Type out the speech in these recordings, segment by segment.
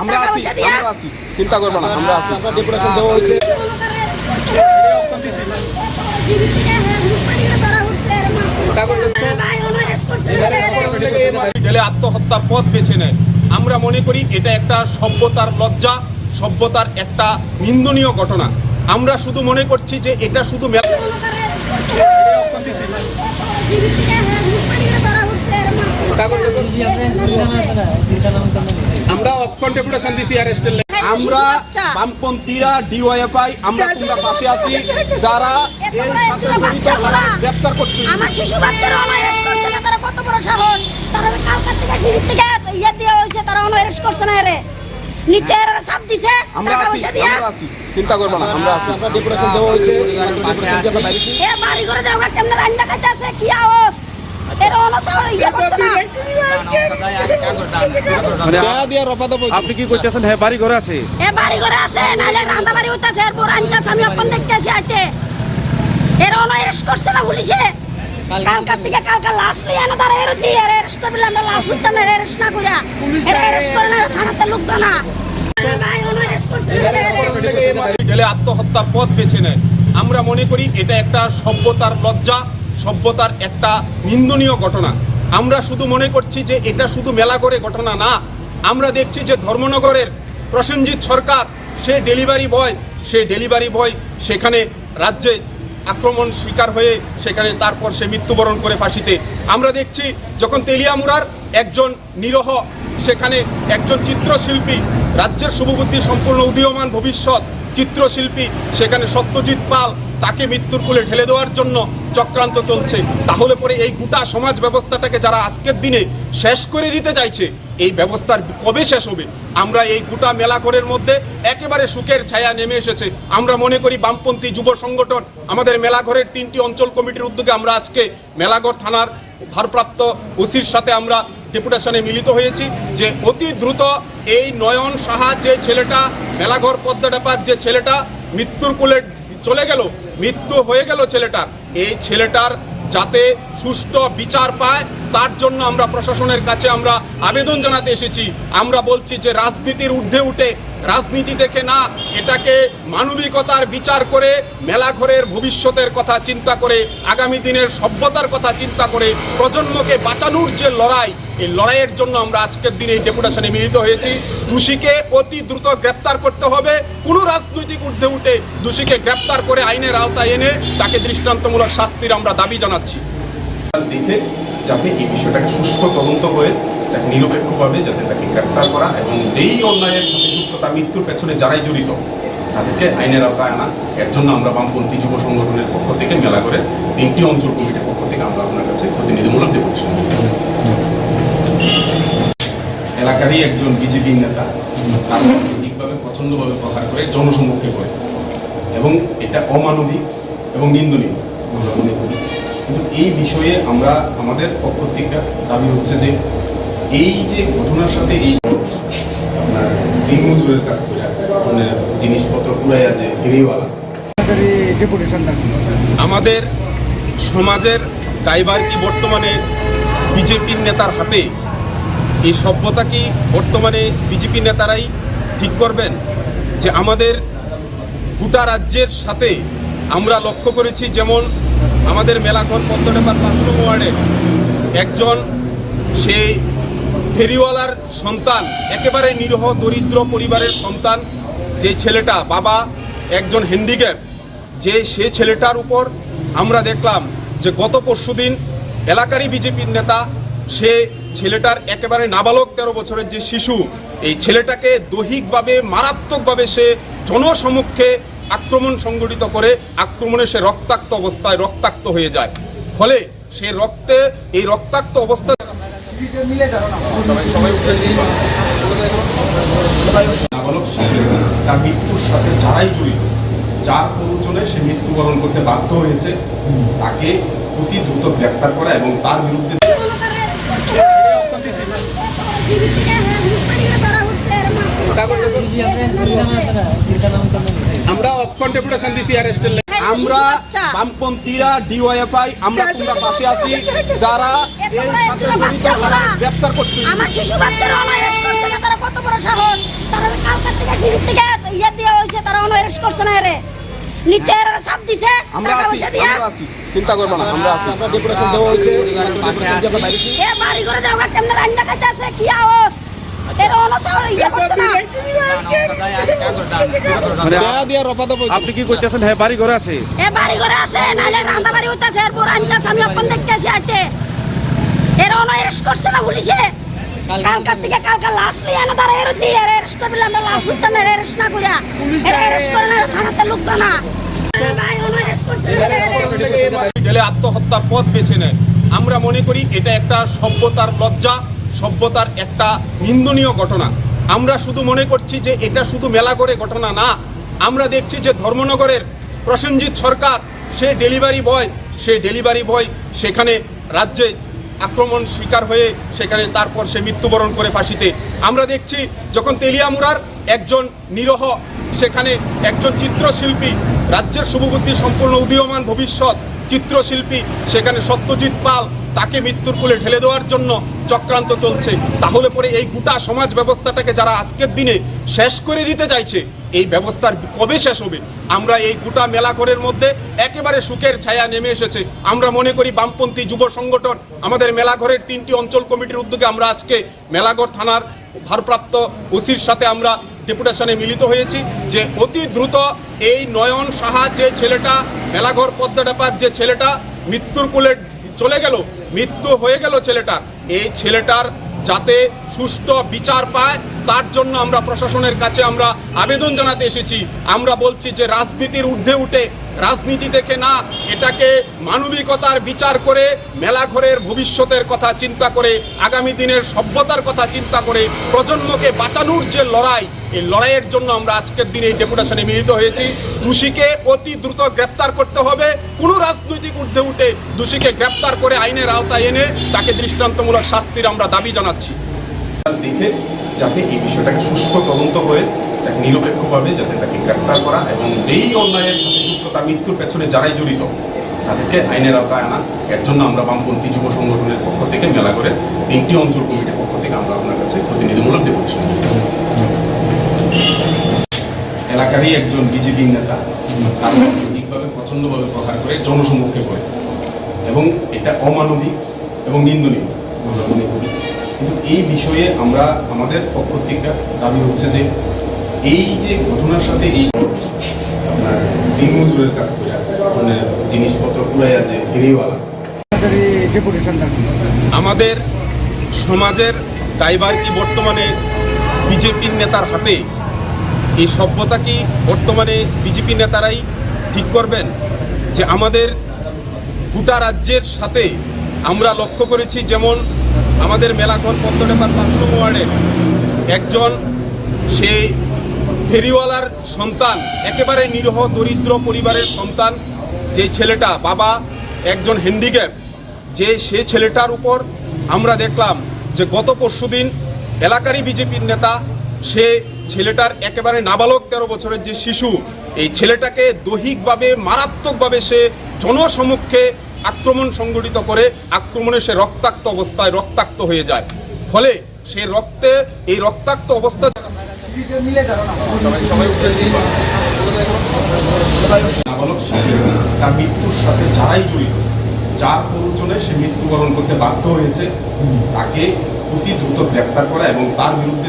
আমরা আছি আমরা আছি। চিন্তা করবে না আমরা আছি। ডেপুটেশন দেওয়া হয়েছে। আত্মহত্যার পথ বেছে নেয়। আমরা মনে করি এটা একটা সভ্যতার লজ্জা সভ্যতার একটা নিন্দনীয় ঘটনা। আমরা শুধু মনে করছি যে এটা শুধু মেলা আমরা অক্ষণ ডেপুটেশন দিছি অ্যারেস্টের আমরা বামপন্থীরা ডিওয়াইএফআই আমরা তোমরা পাশে আছি। যারা গ্রেপ্তার করতে আমার শিশু বাচ্চারা অনারেস্ট করছে না তারা কত বড় সাহস? তারা কালকার থেকে থেকে ইয়ে হয়েছে তারা অনারেস্ট করছে না রে লিচের সাপ দিছে আমরা আছি দিয়া। চিন্তা করবে না আমরা আছি। আমরা ডেপুটেশন দেওয়া হয়েছে দিয়ে এ বাড়ি করে দেওয়া কেমন রান্না খাইতে আছে কি আওয়াজ? আপনি কি করতেছেন হ্যাঁ বাড়ি ঘরে আছে? এ বাড়ি করে আছে নালে রান্না বাড়ি হইতাছে এরপর আনতাছে আমি এখন দেখতেছি আইতে। এর অনারেস্ট করছে না পুলিশে? কালকার থেকে কালকা লাশ লইয়া না তারা এরছি এর অ্যারেস্ট করবে আমরা লাশ বুঝতাম না অ্যারেস্ট না কইরা। এর অ্যারেস্ট করে না থানাতে লোক না। আত্মহত্যার পথ বেছে নেয়। আমরা মনে করি এটা একটা সভ্যতার লজ্জা। সভ্যতার একটা নিন্দনীয় ঘটনা। আমরা শুধু মনে করছি যে এটা শুধু মেলা করে ঘটনা না, আমরা দেখছি যে ধর্মনগরের প্রসেনজিৎ সরকার, সে ডেলিভারি বয়, সে ডেলিভারি বয় সেখানে রাজ্যে আক্রমণ শিকার হয়ে সেখানে তারপর সে মৃত্যুবরণ করে ফাঁসিতে। আমরা দেখছি যখন তেলিয়ামুড়ার একজন নিরহ, সেখানে একজন চিত্রশিল্পী, রাজ্যের শুভবুদ্ধি সম্পূর্ণ উদীয়মান ভবিষ্যৎ চিত্রশিল্পী, সেখানে সত্যজিৎ পাল তাকে মৃত্যুর কোলে ঢেলে দেওয়ার জন্য চক্রান্ত চলছে। তাহলে পরে এই গোটা সমাজ ব্যবস্থাটাকে যারা আজকের দিনে শেষ করে দিতে চাইছে, এই ব্যবস্থার কবে শেষ হবে? আমরা এই গোটা মেলাঘরের মধ্যে একেবারে সুখের ছায়া নেমে এসেছে। আমরা মনে করি বামপন্থী যুব সংগঠন, আমাদের মেলাঘরের তিনটি অঞ্চল কমিটির উদ্যোগে আমরা আজকে মেলাঘর থানার ভারপ্রাপ্ত ওসির সাথে আমরা ডেপুটেশনে মিলিত হয়েছি যে অতি দ্রুত এই নয়ন সাহা যে ছেলেটা, মেলাঘর পদ্মা ডেপার যে ছেলেটা, মৃত্যুর কোলে চলে গেল। মৃত্যু হয়ে গেল ছেলেটার। এই ছেলেটার যাতে সুষ্ঠু বিচার পায়, তার জন্য আমরা প্রশাসনের কাছে আমরা আবেদন জানাতে এসেছি। আমরা বলছি যে রাজনীতির ঊর্ধ্বে উঠে, রাজনীতি দেখে না, এটাকে মানবিকতার বিচার করে মেলাঘরের ভবিষ্যতের কথা চিন্তা করে, আগামী দিনের সভ্যতার কথা চিন্তা করে প্রজন্মকে বাঁচানোর যে লড়াই, এই লড়াইয়ের জন্য আমরা আজকের দিনে এই ডেপুটেশনে মিলিত হয়েছি। দোষীকে অতি দ্রুত গ্রেপ্তার করতে হবে। কোনো রাজনৈতিক ঊর্ধ্বে উঠে দোষীকে গ্রেপ্তার করে আইনের আওতায় এনে তাকে দৃষ্টান্তমূলক শাস্তির আমরা দাবি জানাচ্ছি। দেখে যাতে এই বিষয়টাকে সুষ্ঠু তদন্ত হয়ে তাকে নিরপেক্ষভাবে যাতে তাকে গ্রেপ্তার করা এবং যেই অন্যায়ের সাথে যুক্ত তার মৃত্যুর পেছনে যারাই জড়িত, তাদেরকে আইনের আওতায় আনা। এর জন্য আমরা বামপন্থী যুব সংগঠনের পক্ষ থেকে মেলা করে তিনটি অঞ্চল কমিটির পক্ষ থেকে আমরা আপনার কাছে প্রতিনিধিমূলক ডেপুটেশন এলাকারই একজন বিজেপি নেতা, তার ঠিকভাবে প্রচণ্ডভাবে প্রকার করে জনসম্মুখে করে। এবং এটা অমানবিক এবং নিন্দনীয়। কিন্তু এই বিষয়ে আমরা আমাদের পক্ষ থেকে দাবি হচ্ছে যে এই যে ঘটনার সাথে এই আপনার দিন মজুরের কাজ করে মানে জিনিসপত্র পুরাইয়া যে ফেরিওয়ালা আমাদের সমাজের দায়ভার কি বর্তমানে বিজেপির নেতার হাতে? এই সভ্যতা কি বর্তমানে বিজেপি নেতারাই ঠিক করবেন? যে আমাদের গোটা রাজ্যের সাথে আমরা লক্ষ্য করেছি যেমন আমাদের মেলাঘর পদ্মডাপার পাঁচ নম্বর ওয়ার্ডে একজন সেই ফেরিওয়ালার সন্তান, একেবারে নিরহ, দরিদ্র পরিবারের সন্তান, যে ছেলেটা, বাবা, একজন হ্যান্ডিক্যাপ যে সে ছেলেটার উপর আমরা দেখলাম যে গত পরশুদিন এলাকারই বিজেপির নেতা, সে ছেলেটার একেবারে নাবালক তেরো বছরের যে শিশু, এই ছেলেটাকে দৈহিকভাবে, মারাত্মকভাবে সে জনসমক্ষে আক্রমণ সংগঠিত করে আক্রমণে সে রক্তাক্ত অবস্থায় রক্তাক্ত হয়ে যায়। ফলে সে রক্তে এই রক্তাক্ত অবস্থা নাবালক শিশু তার মৃত্যুর সাথে যারাই জড়িত যার প্রয়োজনে সে মৃত্যুবরণ করতে বাধ্য হয়েছে তাকে অতি দ্রুত গ্রেপ্তার করা এবং তার বিরুদ্ধে আমরা ডেপুটেশন দিছি অ্যারেস্টের আমরা বামপন্থীরা ডিওয়াইএফআই আমরা তোমরা পাশে আছি যারা করতে আমার শিশু বাচ্চারা করছে না তারা কত বড় সাহস। তারা কালকার থেকে থেকে ইয়ে হয়েছে তারা করছে না এরে। নিচে এরা দিছে আমরা আছি আমরা আছি চিন্তা করব না আমরা আছি। আমরা ডেপুটেশন দেওয়া হয়েছে দিয়ে এ বাড়ি করে দেওয়া কেমন রান্না খাইতে আছে কি আওয়াজ? আপনি কি করতেছেন? হ্যাঁ বাড়ি ঘরে আছে? এ বাড়ি করে আছে নাইলে রান্না বাড়ি হইতাছে এরপর আনতাছে আমি আপন দেখতেছি আইতে। এর অন অ্যারেস্ট করছে না পুলিশে। কালকার থেকে কালকা লাশ লিয়ে না তারা এরছি এর অ্যারেস্ট করবে আমরা লাশ বুঝতাম না অ্যারেস্ট না কইরা। এর অ্যারেস্ট করে না থানাতে লোক না ভাই অন অ্যারেস্ট করছে না এরে। ঢেলে আত্মহত্যার পথ বেছে নেয়। আমরা মনে করি এটা একটা সভ্যতার লজ্জা। সভ্যতার একটা নিন্দনীয় ঘটনা। আমরা শুধু মনে করছি যে এটা শুধু মেলা করে ঘটনা না, আমরা দেখছি যে ধর্মনগরের প্রসেনজিৎ সরকার, সে ডেলিভারি বয়, সে ডেলিভারি বয় সেখানে রাজ্যে আক্রমণ শিকার হয়ে সেখানে তারপর সে মৃত্যুবরণ করে ফাঁসিতে। আমরা দেখছি যখন তেলিয়ামুড়ার একজন নিরহ, সেখানে একজন চিত্রশিল্পী, রাজ্যের শুভবুদ্ধি সম্পূর্ণ উদীয়মান ভবিষ্যৎ চিত্রশিল্পী, সেখানে সত্যজিৎ পাল তাকে মৃত্যুর কোলে ঠেলে দেওয়ার জন্য চক্রান্ত চলছে। তাহলে পরে এই গোটা সমাজ ব্যবস্থাটাকে যারা আজকের দিনে শেষ করে দিতে চাইছে, এই ব্যবস্থার কবে শেষ হবে? আমরা এই গোটা মেলাঘরের মধ্যে একেবারে সুখের ছায়া নেমে এসেছে। আমরা মনে করি বামপন্থী যুব সংগঠন, আমাদের মেলাঘরের তিনটি অঞ্চল কমিটির উদ্যোগে আমরা আজকে মেলাঘর থানার ভারপ্রাপ্ত ওসির সাথে আমরা ডেপুটেশনে মিলিত হয়েছি যে অতি দ্রুত এই নয়ন সাহা যে ছেলেটা, মেলাঘর পদ্মাডাপার যে ছেলেটা মৃত্যুর কোলে চলে গেল মৃত্যু হয়ে গেল ছেলেটার। এই ছেলেটার যাতে সুষ্ঠু বিচার পায় তার জন্য আমরা প্রশাসনের কাছে আমরা আবেদন জানাতে এসেছি। আমরা বলছি যে রাজনীতির ঊর্ধ্বে উঠে, রাজনীতি দেখে না, এটাকে মানবিকতার বিচার করে মেলাঘরের ভবিষ্যতের কথা চিন্তা করে, আগামী দিনের সভ্যতার কথা চিন্তা করে, প্রজন্মকে বাঁচানোর যে লড়াই, এই লড়াইয়ের জন্য আমরা আজকের দিনে এই ডেপুটেশনে মিলিত হয়েছি। দোষীকে অতি দ্রুত গ্রেপ্তার করতে হবে। কোনো রাজনৈতিক ঊর্ধ্বে উঠে দোষীকে গ্রেপ্তার করে আইনের আওতায় এনে তাকে দৃষ্টান্তমূলক শাস্তির আমরা দাবি জানাচ্ছি। দেখে যাতে এই বিষয়টাকে সুস্থ তদন্ত হয়ে তাকে নিরপেক্ষভাবে যাতে তাকে গ্রেপ্তার করা এবং যেই অন্যায়ের সাথে তার মৃত্যুর পেছনে যারাই জড়িত, তাদেরকে আইনের আওতায় আনা। এর জন্য আমরা বামপন্থী যুব সংগঠনের পক্ষ থেকে মেলা করে তিনটি অঞ্চল কমিটির পক্ষ থেকে আমরা আপনার কাছে প্রতিনিধিমূলক ডেপুটেশন এলাকারই একজন বিজেপি নেতা, তার রাজনৈতিকভাবে প্রচণ্ডভাবে প্রকার করে জনসম্মুখে করে এবং এটা অমানবিক এবং নিন্দনীয়। কিন্তু এই বিষয়ে আমরা আমাদের পক্ষ থেকে দাবি হচ্ছে যে এই যে ঘটনার সাথে এই আপনার দিনমজুরের কাজ করে মানে জিনিসপত্র পুরাইয়া যে ফেরিওয়ালা আমাদের সমাজের দায়বার কি বর্তমানে বিজেপির নেতার হাতে? এই সভ্যতা কি বর্তমানে বিজেপি নেতারাই ঠিক করবেন? যে আমাদের গোটা রাজ্যের সাথে আমরা লক্ষ্য করেছি যেমন আমাদের মেলাঘর পদ্মডেপার পাঁচ নম্বর ওয়ার্ডে। একজন সেই ফেরিওয়ালার সন্তান, একেবারে নিরহ, দরিদ্র পরিবারের সন্তান, যে ছেলেটা, বাবা একজন হ্যান্ডিক্যাপ যে সে ছেলেটার উপর আমরা দেখলাম যে গত পরশুদিন এলাকারই বিজেপির নেতা, সে ছেলেটার একেবারে নাবালক তেরো বছরের যে শিশু, এই ছেলেটাকে দৈহিকভাবে, মারাত্মকভাবে সে জনসমক্ষে আক্রমণ সংগঠিত করে আক্রমণে সে রক্তাক্ত অবস্থায় রক্তাক্ত হয়ে যায়। ফলে সে রক্তে এই রক্তাক্ত অবস্থা তার মৃত্যুর সাথে যারাই জড়িত যার প্ররোচনে সে মৃত্যুবরণ করতে বাধ্য হয়েছে তাকে অতি দ্রুত গ্রেপ্তার করা এবং তার বিরুদ্ধে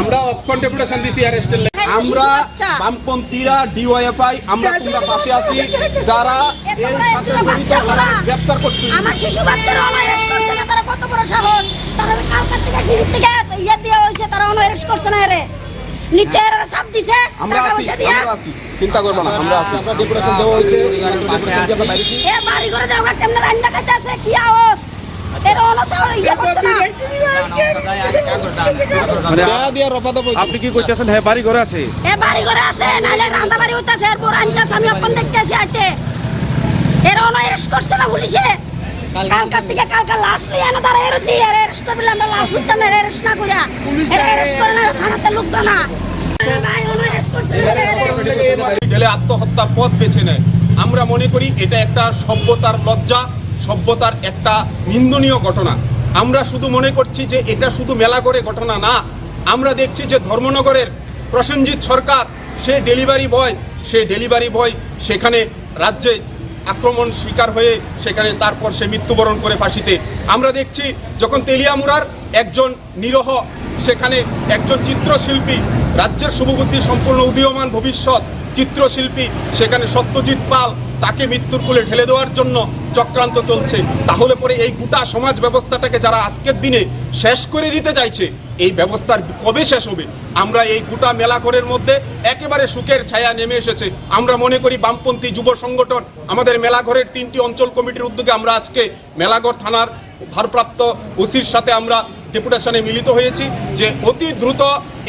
আমরা অক্ষণ ডেপুটেশন দিছি অ্যারেস্টের আমরা বামপন্থীরা ডিওয়াইএফআই আমরা তোমরা পাশে আছি। যারা করতে আমার শিশু বাচ্চারা অ্যারেস্ট করছে না তারা কত বড় সাহস? তারা কালকার থেকে গিরির থেকে ইয়ে হয়েছে তারা অ্যারেস্ট করছে না নিচে দিছে আমরা আছি চিন্তা করব না আমরা আছি। ডেপুটেশন দেওয়া হয়েছে। ডেপুটেশন দিয়ে আমরা বাইরেছি এ বাড়ি করে দেওয়া কেমন রান্না খাইতে আছে? কি আওয়াজ? অনসার ইয়ে করছে না। মানে দেয়া দিয়া রফাদফ হইছে। আপনি কি করতেছেন হ্যাঁ বাড়ি ঘরে আছে। বাড়ি করে আছে নাইলে রান্না বাড়ি হইতাছে। এরপর আনতাছে আমি আপন দেখতেছি আইতে। এর অন করছে না পুলিশে? কালকার থেকে কালকা লাশ লিয়ে না তারা এরছি। এর অ্যারেস্ট করবে আমরা লাশ বুঝতাম না অ্যারেস্ট না কইরা। এর অ্যারেস্ট করে না থানাতে লোক না। ভাই অন অ্যারেস্ট করছে ঢেলে আত্মহত্যার পথ বেছে নেয়। আমরা মনে করি এটা একটা সভ্যতার লজ্জা। সভ্যতার একটা নিন্দনীয় ঘটনা। আমরা শুধু মনে করছি যে এটা শুধু মেলা করে ঘটনা না, আমরা দেখছি যে ধর্মনগরের প্রসেনজিৎ সরকার, সে ডেলিভারি বয়, সে ডেলিভারি বয় সেখানে রাজ্যে আক্রমণ শিকার হয়ে সেখানে তারপর সে মৃত্যুবরণ করে ফাঁসিতে। আমরা দেখছি যখন তেলিয়ামুড়ার একজন নিরহ, সেখানে একজন চিত্রশিল্পী, রাজ্যের শুভবুদ্ধি সম্পূর্ণ উদীয়মান ভবিষ্যৎ চিত্রশিল্পী, সেখানে সত্যজিৎ পাল তাকে মৃত্যুর কোলে ঠেলে দেওয়ার জন্য চক্রান্ত চলছে। তাহলে পরে এই গোটা সমাজ ব্যবস্থাটাকে যারা আজকের দিনে শেষ করে দিতে চাইছে, এই ব্যবস্থার কবে শেষ হবে? আমরা এই গোটা মেলাঘরের মধ্যে একেবারে সুখের ছায়া নেমে এসেছে। আমরা মনে করি বামপন্থী যুব সংগঠন, আমাদের মেলাঘরের তিনটি অঞ্চল কমিটির উদ্যোগে আমরা আজকে মেলাঘর থানার ভারপ্রাপ্ত ওসির সাথে আমরা ডেপুটেশনে মিলিত হয়েছি যে অতি দ্রুত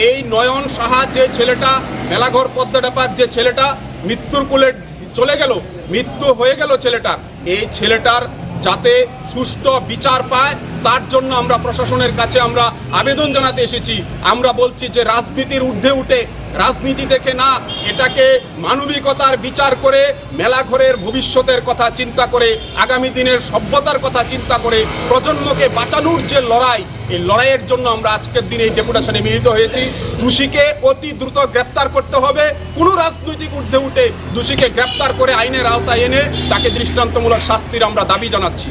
এই নয়ন সাহা যে ছেলেটা, মেলাঘর পদ্মা ডাপার যে ছেলেটা মৃত্যুর কোলে চলে গেল মৃত্যু হয়ে গেল ছেলেটার। এই ছেলেটার যাতে সুষ্ঠু বিচার পায়, তার জন্য আমরা প্রশাসনের কাছে আমরা আবেদন জানাতে এসেছি। আমরা বলছি যে রাজনীতির ঊর্ধ্বে উঠে রাজনীতি দেখে না, এটাকে মানবিকতার বিচার করে মেলাঘরের ভবিষ্যতের কথা চিন্তা করে, আগামী দিনের সভ্যতার কথা চিন্তা করে প্রজন্মকে বাঁচানোর যে লড়াই, এই লড়াইয়ের জন্য আমরা আজকের দিনে এই ডেপুটেশনে মিলিত হয়েছি। দোষীকে অতি দ্রুত গ্রেপ্তার করতে হবে। কোনো রাজনৈতিক ঊর্ধ্বে উঠে দোষীকে গ্রেপ্তার করে আইনের আওতায় এনে তাকে দৃষ্টান্তমূলক শাস্তির আমরা দাবি জানাচ্ছি।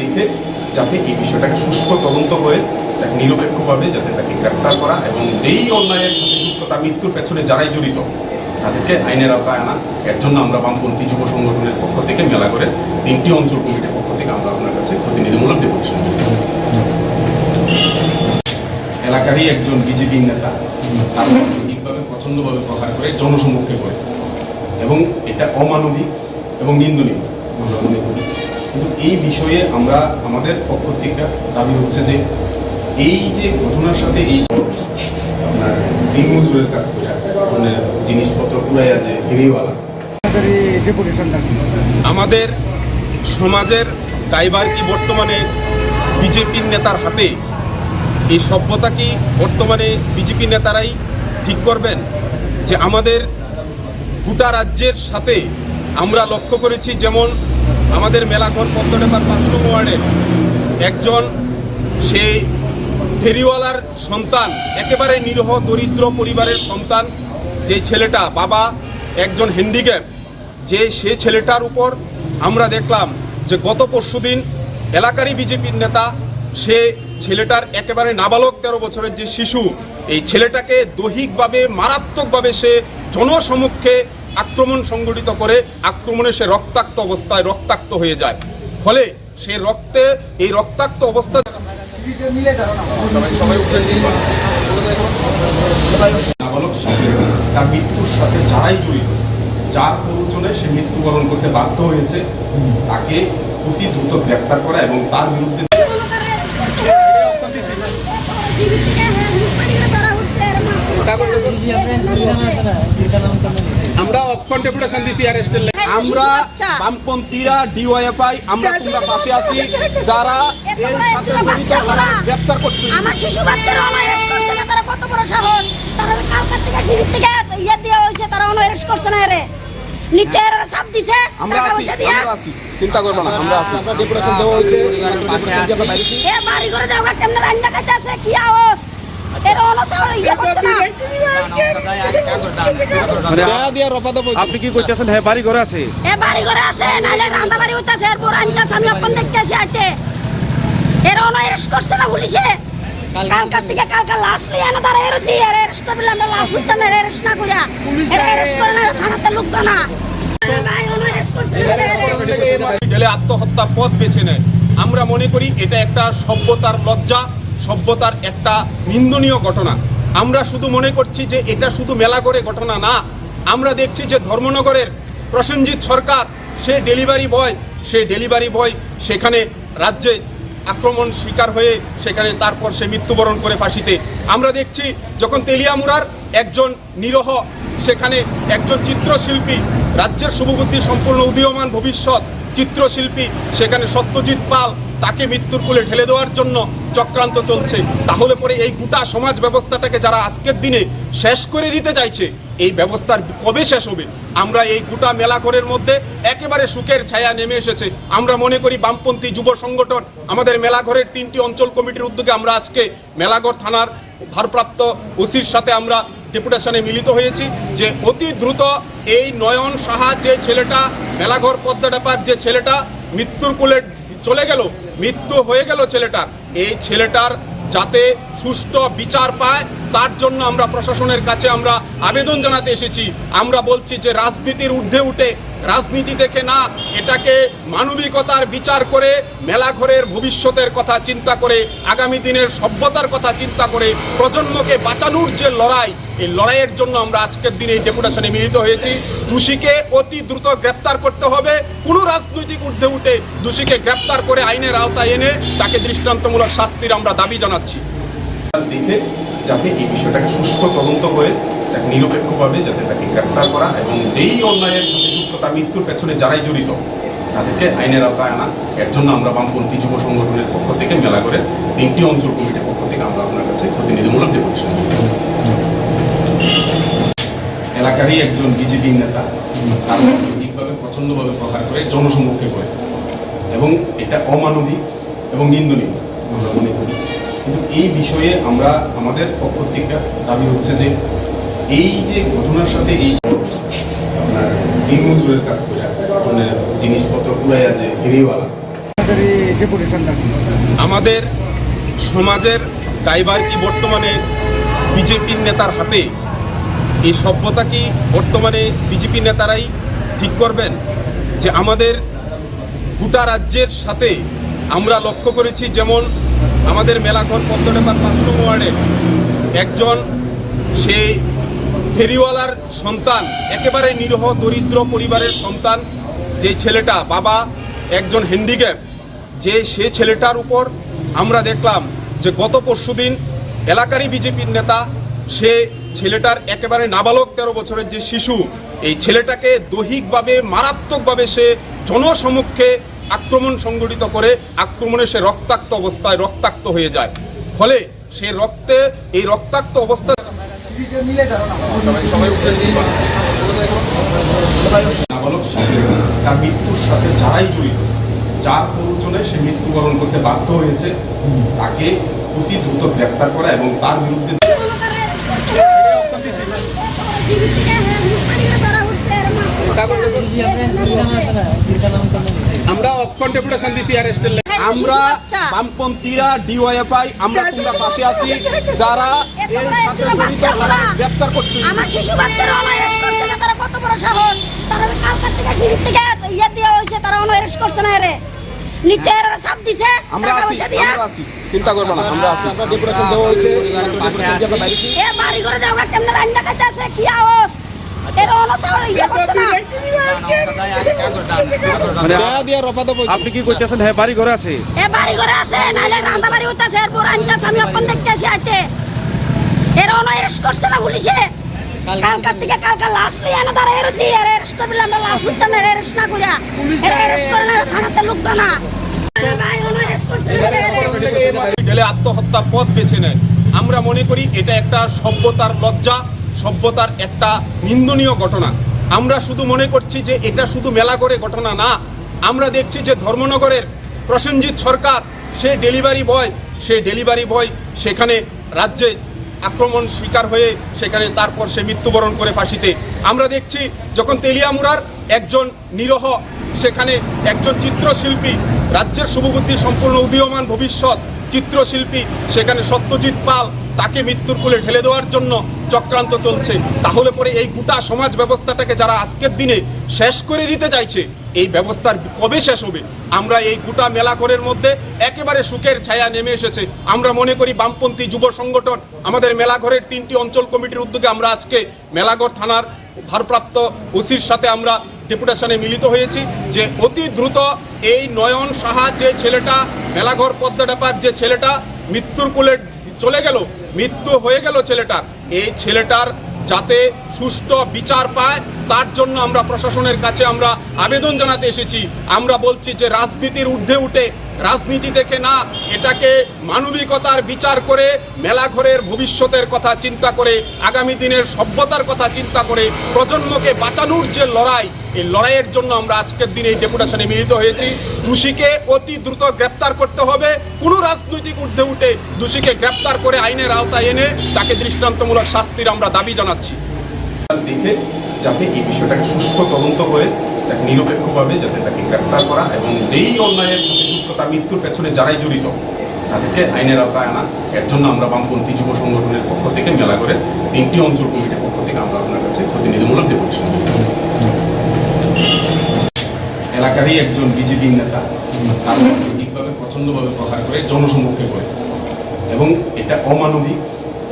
দেখে, যাতে এই বিষয়টাকে সুষ্ঠু তদন্ত করে তাকে নিরপেক্ষভাবে যাতে তাকে গ্রেপ্তার করা এবং যেই অন্যায়ের সাথে যুক্ত তার মৃত্যুর পেছনে যারাই জড়িত, তাদেরকে আইনের আওতায় আনা। এর জন্য আমরা বামপন্থী যুব সংগঠনের পক্ষ থেকে মেলা করে তিনটি অঞ্চল কমিটির পক্ষ থেকে আমরা আপনার কাছে প্রতিনিধিমূলক ডেপুটেশন এলাকারই একজন বিজেপি নেতা, তার ঠিকভাবে প্রচণ্ডভাবে প্রকার করে জনসম্মুখে করে। এবং এটা অমানবিক এবং নিন্দনীয়। আমরা মনে করি কিন্তু এই বিষয়ে আমরা আমাদের পক্ষ থেকে দাবি হচ্ছে যে এই যে ঘটনার সাথে এই আপনার দিনমজুরের কাজ করে মানে জিনিসপত্র পুরাইয়া যে ফেরিওয়ালা আমাদের সমাজের দায়ভার কি বর্তমানে বিজেপির নেতার হাতে? এই সভ্যতা কি বর্তমানে বিজেপি নেতারাই ঠিক করবেন? যে আমাদের গোটা রাজ্যের সাথে আমরা লক্ষ্য করেছি, যেমন আমাদের মেলাঘর পদ্মডাপার পাঁচ ওয়ার্ডের একজন, সে ফেরিওয়ালার সন্তান, একেবারে নিরহ, দরিদ্র পরিবারের সন্তান, যে ছেলেটা, বাবা, একজন হ্যান্ডিক্যাপ যে সে ছেলেটার উপর আমরা দেখলাম যে গত পরশুদিন এলাকারই বিজেপির নেতা, সে ছেলেটার একেবারে নাবালক তেরো বছরের যে শিশু, এই ছেলেটাকে দৈহিকভাবে, মারাত্মকভাবে সে জনসমক্ষে আক্রমণ সংগঠিত করে, আক্রমণে সে রক্তাক্ত অবস্থায় রক্তাক্ত হয়ে যায়। ফলে সে রক্তে, এই রক্তাক্ত অবস্থা তার মৃত্যুর সাথে যারাই জড়িত, যার প্ররোচনে সে মৃত্যুবরণ করতে বাধ্য হয়েছে, তাকে অতি দ্রুত গ্রেপ্তার করা এবং তার বিরুদ্ধে আমরা অক্ষণ ডেপুটেশন দিছি অ্যারেস্টের। আমরা বামপন্থীরা ডিওয়াইএফআই আমরা তোমরা পাশে আছি। যারা জড়িত করতে আমার শিশু বাচ্চারা করছে না তারা কত বড় সাহস। তারা কালকার থেকে টিভির থেকে ইয়ে দেওয়া হয়েছে তারা করছে না এরে। নিচে এরা দিছে আমরা আছি দিয়া। আছি চিন্তা করব না আমরা আছি। আপনার ডেপুটেশন দেওয়া হয়েছে। দিয়ে আমরা বাইরেছি এ বাড়ি করে দেওয়া কেমনে রান্না খাইতে আছে কি আওয়াজ। ইয়ে মানে আপনি কি করতেছেন হ্যাঁ বাড়ি ঘরে আছে। এ বাড়ি করে আছে নাহলে রান্না বাড়ি হইতাছে এরপর আনতাছে আমি অপন দেখতেছি আইতে। এরা অনারেস্ট করছে না পুলিশে? কালকার থেকে কালকা লাশ লিয়ে না তারা এরছি এর এরেস্ট করলে আমরা লাশ উঠতাম না এরেস্ট না কইরা। এরা এরেস্ট করে না থানাতে লুকতো না। ভাই অনারেস্ট করছে না এরে। ঢেলে আত্মহত্যার পথ বেছে নেয়। আমরা মনে করি এটা একটা সভ্যতার লজ্জা। সভ্যতার একটা নিন্দনীয় ঘটনা। আমরা শুধু মনে করছি যে এটা শুধু মেলা করে ঘটনা না, আমরা দেখছি যে ধর্মনগরের প্রসেনজিৎ সরকার, সে ডেলিভারি বয়, সে ডেলিভারি বয় সেখানে রাজ্যে আক্রমণ শিকার হয়ে সেখানে তারপর সে মৃত্যুবরণ করে ফাঁসিতে। আমরা দেখছি যখন তেলিয়ামুড়ার একজন নিরহ, সেখানে একজন চিত্রশিল্পী, রাজ্যের শুভবুদ্ধি সম্পূর্ণ উদীয়মান ভবিষ্যৎ, চিত্রশিল্পী, সেখানে সত্যজিৎ পাল তাকে মৃত্যুর কোলে ঠেলে দেওয়ার জন্য চক্রান্ত চলছে। তাহলে পরে এই গোটা সমাজ ব্যবস্থাটাকে যারা আজকের দিনে শেষ করে দিতে চাইছে, এই ব্যবস্থার কবে শেষ হবে? আমরা এই গোটা মেলাঘরের মধ্যে একেবারে সুখের ছায়া নেমে এসেছে। আমরা মনে করি বামপন্থী যুব সংগঠন, আমাদের মেলাঘরের তিনটি অঞ্চল কমিটির উদ্যোগে আমরা আজকে মেলাঘর থানার ভারপ্রাপ্ত ওসির সাথে আমরা ডেপুটেশনে মিলিত হয়েছি যে অতি দ্রুত এই নয়ন সাহা যে ছেলেটা, মেলাঘর পদ্মা ডাপার যে ছেলেটা মৃত্যুর কোলে চলে গেল মৃত্যু হয়ে গেল ছেলেটার। এই ছেলেটার যাতে সুষ্ঠু বিচার পায়, তার জন্য আমরা প্রশাসনের কাছে আমরা আবেদন জানাতে এসেছি। আমরা বলছি যে রাজনীতির ঊর্ধ্বে উঠে, রাজনীতি দেখে না, এটাকে মানবিকতার বিচার করে মেলাঘরের ভবিষ্যতের কথা চিন্তা করে, আগামী দিনের সভ্যতার কথা চিন্তা করে প্রজন্মকে বাঁচানোর যে লড়াই, এই লড়াইয়ের জন্য আমরা আজকের দিনে এই ডেপুটেশনে মিলিত হয়েছি। দোষীকে অতি দ্রুত গ্রেপ্তার করতে হবে। কোনো রাজনৈতিক ঊর্ধ্বে উঠে দোষীকে গ্রেপ্তার করে আইনের আওতায় এনে তাকে দৃষ্টান্তমূলক শাস্তির আমরা দাবি জানাচ্ছি। দেখে যাতে এই বিষয়টাকে সুষ্ঠু তদন্ত করে তাকে নিরপেক্ষভাবে যাতে তাকে গ্রেপ্তার করা এবং যেই অন্যায়ের সাথে যুক্ত তার মৃত্যুর পেছনে যারাই জড়িত, তাদেরকে আইনের আওতায় আনা। এর জন্য আমরা বামপন্থী যুব সংগঠনের পক্ষ থেকে মেলা করে তিনটি অঞ্চল কমিটির পক্ষ থেকে আমরা আপনার কাছে প্রতিনিধিমূলক ডেপুটেশন এলাকারই একজন বিজেপি নেতা, তার ঠিকভাবে প্রচণ্ডভাবে প্রকার করে জনসম্মুখে করে। এবং এটা অমানবিক এবং নিন্দনীয়। আমরা মনে করি কিন্তু এই বিষয়ে আমরা আমাদের পক্ষ থেকে দাবি হচ্ছে যে এই যে ঘটনার সাথে এই আপনার দিনমজুরের কাজ করে মানে জিনিসপত্র পুরাইয়া যে আমাদের সমাজের দায়ভার কি বর্তমানে বিজেপির নেতার হাতে? এই সভ্যতা কি বর্তমানে বিজেপি নেতারাই ঠিক করবেন? যে আমাদের গোটা রাজ্যের সাথে আমরা লক্ষ্য করেছি যেমন আমাদের মেলাঘর পদ্মডাপার পাঁচ নম্বর ওয়ার্ডে একজন সেই ফেরিওয়ালার সন্তান, একেবারে নিরহ, দরিদ্র পরিবারের সন্তান, যে ছেলেটা, বাবা, একজন হ্যান্ডিক্যাপ যে সে ছেলেটার উপর আমরা দেখলাম যে গত পরশুদিন এলাকারই বিজেপির নেতা, সে ছেলেটার একেবারে নাবালক তেরো বছরের যে শিশু, এই ছেলেটাকে দৈহিকভাবে, মারাত্মকভাবে সে জনসমক্ষে আক্রমণ সংগঠিত করে আক্রমণে সে রক্তাক্ত অবস্থায় রক্তাক্ত হয়ে যায়। ফলে সে রক্তে এই রক্তাক্ত অবস্থা নাবালক শিশু তার মৃত্যুর সাথে যারাই জড়িত যার প্ররোচনায় সে মৃত্যুবরণ করতে বাধ্য হয়েছে তাকে অতি দ্রুত গ্রেপ্তার করা এবং তার বিরুদ্ধে আমরা অক্ষণ ডেপুটেশন দিছি অ্যারেস্টের আমরা বামপন্থীরা ডিওয়াইএফআই আমরা তোমরা পাশে আছি। যারা গ্রেপ্তার করতে আমার শিশু বাচ্চারা অনারেস্ট করছে না তারা কত বড় সাহস? তারা কালকার থেকে থেকে ইয়ে হয়েছে তারা করছে না এরে। নিচে এরা দিছে আমরা আছি আমরা আছি চিন্তা করবে না আমরা আছি। আমরা ডেপুটেশন দেওয়া হয়েছে দিয়ে এ বাড়ি করে দেওয়া কেমনে রান্না খাইতে আছে? কি আওয়াজ? আপনি কি করতেছেন? হ্যাঁ বাড়ি ঘরে আছে? এ বাড়ি করে আছে নাহলে রান্না বাড়ি হইতাছে এরপর আনতাছে আমি অপন দেখতেছি আইতে। এরা অনারেস্ট করছে না পুলিশে? কালকার থেকে কালকা লাশ লিয়ে না তারা এরছি এর এরেস্ট করবে আমরা লাশ না এরেস্ট না কইরা এর এরেস্ট করে না থানাতে লোক না ভাই অনারেস্ট করছে না এরে। ঢেলে আত্মহত্যার পথ বেছে নেয়। আমরা মনে করি এটা একটা সভ্যতার লজ্জা। সভ্যতার একটা নিন্দনীয় ঘটনা। আমরা শুধু মনে করছি যে এটা শুধু মেলা করে ঘটনা না, আমরা দেখছি যে ধর্মনগরের প্রসেনজিৎ সরকার, সে ডেলিভারি বয়, সে ডেলিভারি বয় সেখানে রাজ্যে আক্রমণ শিকার হয়ে সেখানে তারপর সে মৃত্যুবরণ করে ফাঁসিতে। আমরা দেখছি যখন তেলিয়ামুরার একজন নিরহ, সেখানে একজন চিত্রশিল্পী, রাজ্যের শুভবুদ্ধি সম্পূর্ণ উদীয়মান ভবিষ্যৎ, চিত্রশিল্পী, সেখানে সত্যজিৎ পাল তাকে মৃত্যুর কোলে ঠেলে দেওয়ার জন্য চক্রান্ত চলছে। তাহলে পরে এই গোটা সমাজ ব্যবস্থাটাকে যারা আজকের দিনে শেষ করে দিতে চাইছে, এই ব্যবস্থার কবে শেষ হবে? আমরা এই গোটা মেলাঘরের মধ্যে একেবারে সুখের ছায়া নেমে এসেছে। আমরা মনে করি বামপন্থী যুব সংগঠন, আমাদের মেলাঘরের তিনটি অঞ্চল কমিটির উদ্যোগে আমরা আজকে মেলাঘর থানার ভারপ্রাপ্ত ওসির সাথে আমরা ডেপুটেশনে মিলিত হয়েছি যে অতি দ্রুত এই নয়ন সাহা যে ছেলেটা, মেলাঘর পদ্মা ডাপার যে ছেলেটা মৃত্যুর কোলে চলে গেল, মৃত্যু হয়ে গেল ছেলেটার। এই ছেলেটার যাতে সুষ্ঠু বিচার পায়, তার জন্য আমরা প্রশাসনের কাছে আমরা আবেদন জানাতে এসেছি। আমরা বলছি যে রাজনীতির ঊর্ধ্বে উঠে রাজনীতি দেখে না, এটাকে মানবিকতার বিচার করে মেলাঘরের ভবিষ্যতের কথা চিন্তা করে, আগামী দিনের সভ্যতার কথা চিন্তা করে প্রজন্মকে বাঁচানোর যে লড়াই, এই লড়াইয়ের জন্য আমরা আজকের দিনে এই ডেপুটেশনে মিলিত হয়েছি। দোষীকে অতি দ্রুত গ্রেপ্তার করতে হবে। কোনো রাজনৈতিক ঊর্ধ্বে উঠে দোষীকে গ্রেপ্তার করে আইনের আওতায় এনে তাকে দৃষ্টান্তমূলক শাস্তির আমরা দাবি জানাচ্ছি। দেখে যাতে এই বিষয়টাকে সুষ্ঠু তদন্ত করে তাকে নিরপেক্ষভাবে যাতে তাকে গ্রেপ্তার করা এবং যেই অন্যায়ের সাথে তার মৃত্যুর পেছনে যারাই জড়িত, তাদেরকে আইনের আওতায় আনা। এর জন্য আমরা বামপন্থী যুব সংগঠনের পক্ষ থেকে মেলা করে তিনটি অঞ্চল কমিটির পক্ষ থেকে আমরা আপনার কাছে প্রতিনিধিমূলক ডেপুটেশন এলাকারই একজন বিজেপি নেতা, তার ঠিকভাবে প্রচণ্ডভাবে প্রহার করে জনসম্মুখে করে এবং এটা অমানবিক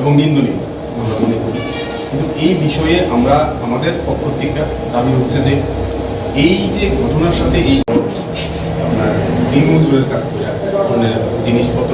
এবং নিন্দনীয়। আমরা মনে করি। কিন্তু এই বিষয়ে আমরা, আমাদের পক্ষ থেকে দাবি হচ্ছে যে এই যে ঘটনার সাথে এই আপনার দিনমজুরের কাছ থেকে আপনার জিনিসপত্র